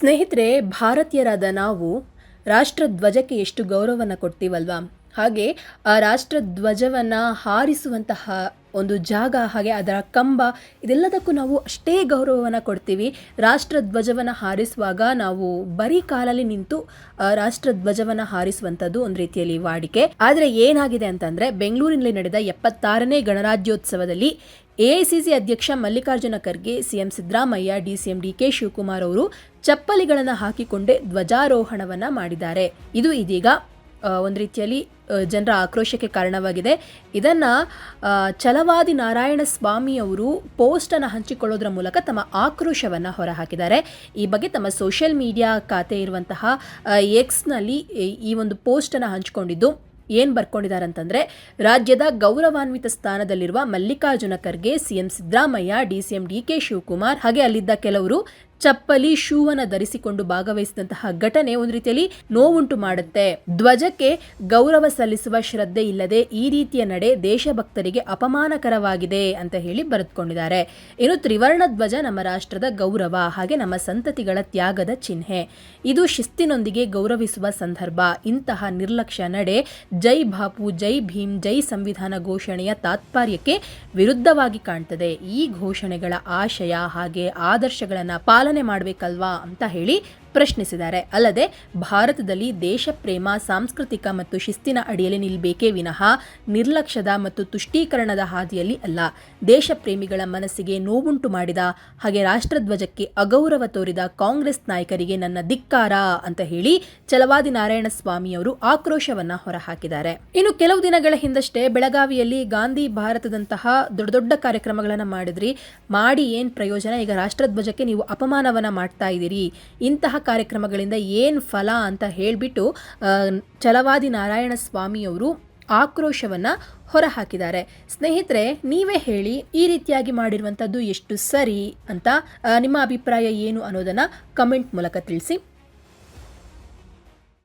ಸ್ನೇಹಿತರೆ ಭಾರತೀಯರಾದ ನಾವು ರಾಷ್ಟ್ರಧ್ವಜಕ್ಕೆ ಎಷ್ಟು ಗೌರವವನ್ನು ಕೊಡ್ತೀವಲ್ವಾ? ಹಾಗೆ ಆ ರಾಷ್ಟ್ರಧ್ವಜವನ್ನು ಹಾರಿಸುವಂತಹ ಒಂದು ಜಾಗ, ಹಾಗೆ ಅದರ ಕಂಬ, ಇದೆಲ್ಲದಕ್ಕೂ ನಾವು ಅಷ್ಟೇ ಗೌರವವನ್ನು ಕೊಡ್ತೀವಿ. ರಾಷ್ಟ್ರಧ್ವಜವನ್ನು ಹಾರಿಸುವಾಗ ನಾವು ಬರೀ ಕಾಲಲ್ಲಿ ನಿಂತು ರಾಷ್ಟ್ರಧ್ವಜವನ್ನು ಹಾರಿಸುವಂಥದ್ದು ಒಂದು ರೀತಿಯಲ್ಲಿ ವಾಡಿಕೆ. ಆದರೆ ಏನಾಗಿದೆ ಅಂತಂದರೆ, ಬೆಂಗಳೂರಿನಲ್ಲಿ ನಡೆದ ಎಪ್ಪತ್ತಾರನೇ ಗಣರಾಜ್ಯೋತ್ಸವದಲ್ಲಿ ಎಐಸಿಸಿ ಅಧ್ಯಕ್ಷ Mallikarjun Kharge CM Siddaramaiah, D DCM D K Shivakumar ಅವರು ಚಪ್ಪಲಿಗಳನ್ನು ಹಾಕಿಕೊಂಡೇ ಧ್ವಜಾರೋಹಣವನ್ನು ಮಾಡಿದ್ದಾರೆ. ಇದು ಇದೀಗ ಒಂದು ರೀತಿಯಲ್ಲಿ ಜನರ ಆಕ್ರೋಶಕ್ಕೆ ಕಾರಣವಾಗಿದೆ. ಇದನ್ನ ಛಲವಾದಿ ನಾರಾಯಣ ಸ್ವಾಮಿ ಅವರು ಪೋಸ್ಟನ್ನು ಹಂಚಿಕೊಳ್ಳೋದ್ರ ಮೂಲಕ ತಮ್ಮ ಆಕ್ರೋಶವನ್ನು ಹೊರಹಾಕಿದ್ದಾರೆ. ಈ ಬಗ್ಗೆ ತಮ್ಮ ಸೋಷಿಯಲ್ ಮೀಡಿಯಾ ಖಾತೆ ಇರುವಂತಹ ಎಕ್ಸ್ನಲ್ಲಿ ಈ- ಒಂದು ಪೋಸ್ಟನ್ನು ಹಂಚಿಕೊಂಡಿದ್ದು ಏನು ಬರ್ಕೊಂಡಿದ್ದಾರೆ ಅಂತಂದ್ರೆ ರಾಜ್ಯದ ಗೌರವಾನ್ವಿತ ಸ್ಥಾನದಲ್ಲಿರುವ Mallikarjun Kharge CM Siddaramaiah DCM D K Shivakumar, ಹಾಗೆ ಅಲ್ಲಿದ್ದ ಕೆಲವರು ಚಪ್ಪಲಿ ಶೂವನ್ನು ಧರಿಸಿಕೊಂಡು ಭಾಗವಹಿಸಿದಂತಹ ಘಟನೆ ಒಂದು ರೀತಿಯಲ್ಲಿ ನೋವುಂಟು ಮಾಡುತ್ತೆ. ಧ್ವಜಕ್ಕೆ ಗೌರವ ಸಲ್ಲಿಸುವ ಶ್ರದ್ಧೆ ಇಲ್ಲದೆ ಈ ರೀತಿಯ ನಡೆ ದೇಶಭಕ್ತರಿಗೆ ಅಪಮಾನಕರವಾಗಿದೆ ಅಂತ ಹೇಳಿ ಬರೆದುಕೊಂಡಿದ್ದಾರೆ. ಇನ್ನು ತ್ರಿವರ್ಣ ಧ್ವಜ ನಮ್ಮ ರಾಷ್ಟ್ರದ ಗೌರವ, ಹಾಗೆ ನಮ್ಮ ಸಂತತಿಗಳ ತ್ಯಾಗದ ಚಿಹ್ನೆ. ಇದು ಶಿಸ್ತಿನೊಂದಿಗೆ ಗೌರವಿಸುವ ಸಂದರ್ಭ. ಇಂತಹ ನಿರ್ಲಕ್ಷ್ಯ ನಡೆ ಜೈ ಬಾಪು, ಜೈ ಭೀಮ್, ಜೈ ಸಂವಿಧಾನ ಘೋಷಣೆಯ ತಾತ್ಪರ್ಯಕ್ಕೆ ವಿರುದ್ಧವಾಗಿ ಕಾಣ್ತದೆ. ಈ ಘೋಷಣೆಗಳ ಆಶಯ ಹಾಗೆ ಆದರ್ಶಗಳನ್ನ ಪಾಲನೆ ಮಾಡಬೇಕಲ್ವಾ ಅಂತ ಹೇಳಿ ಪ್ರಶ್ನಿಸಿದ್ದಾರೆ. ಅಲ್ಲದೆ, ಭಾರತದಲ್ಲಿ ದೇಶ ಪ್ರೇಮ, ಸಾಂಸ್ಕೃತಿಕ ಮತ್ತು ಶಿಸ್ತಿನ ಅಡಿಯಲ್ಲಿ ನಿಲ್ಲಬೇಕೇ ವಿನಃ ನಿರ್ಲಕ್ಷ್ಯದ ಮತ್ತು ತುಷ್ಟೀಕರಣದ ಹಾದಿಯಲ್ಲಿ ಅಲ್ಲ. ದೇಶ ಪ್ರೇಮಿಗಳ ಮನಸ್ಸಿಗೆ ನೋವುಂಟು ಮಾಡಿದ ಹಾಗೆ ರಾಷ್ಟ್ರಧ್ವಜಕ್ಕೆ ಅಗೌರವ ತೋರಿದ ಕಾಂಗ್ರೆಸ್ ನಾಯಕರಿಗೆ ನನ್ನ ಧಿಕ್ಕಾರ ಅಂತ ಹೇಳಿ ಚಲವಾದಿ ನಾರಾಯಣ ಸ್ವಾಮಿ ಅವರು ಆಕ್ರೋಶವನ್ನ ಹೊರಹಾಕಿದ್ದಾರೆ. ಇನ್ನು ಕೆಲವು ದಿನಗಳ ಹಿಂದಷ್ಟೇ ಬೆಳಗಾವಿಯಲ್ಲಿ ಗಾಂಧಿ ಭಾರತದಂತಹ ದೊಡ್ಡ ದೊಡ್ಡ ಕಾರ್ಯಕ್ರಮಗಳನ್ನು ಮಾಡಿದ್ರಿ. ಮಾಡಿ ಏನ್ ಪ್ರಯೋಜನ? ಈಗ ರಾಷ್ಟ್ರಧ್ವಜಕ್ಕೆ ನೀವು ಅಪಮಾನವನ್ನ ಮಾಡ್ತಾ ಇದ್ದೀರಿ. ಇಂತಹ ಕಾರ್ಯಕ್ರಮಗಳಿಂದ ಏನು ಫಲ ಅಂತ ಹೇಳಿಬಿಟ್ಟು ಚಲವಾದಿ ನಾರಾಯಣ ಸ್ವಾಮಿಯವರು ಆಕ್ರೋಶವನ್ನು ಹೊರಹಾಕಿದ್ದಾರೆ. ಸ್ನೇಹಿತರೆ, ನೀವೇ ಹೇಳಿ, ಈ ರೀತಿಯಾಗಿ ಮಾಡಿರುವಂಥದ್ದು ಎಷ್ಟು ಸರಿ ಅಂತ ನಿಮ್ಮ ಅಭಿಪ್ರಾಯ ಏನು ಅನ್ನೋದನ್ನು ಕಮೆಂಟ್ ಮೂಲಕ ತಿಳಿಸಿ.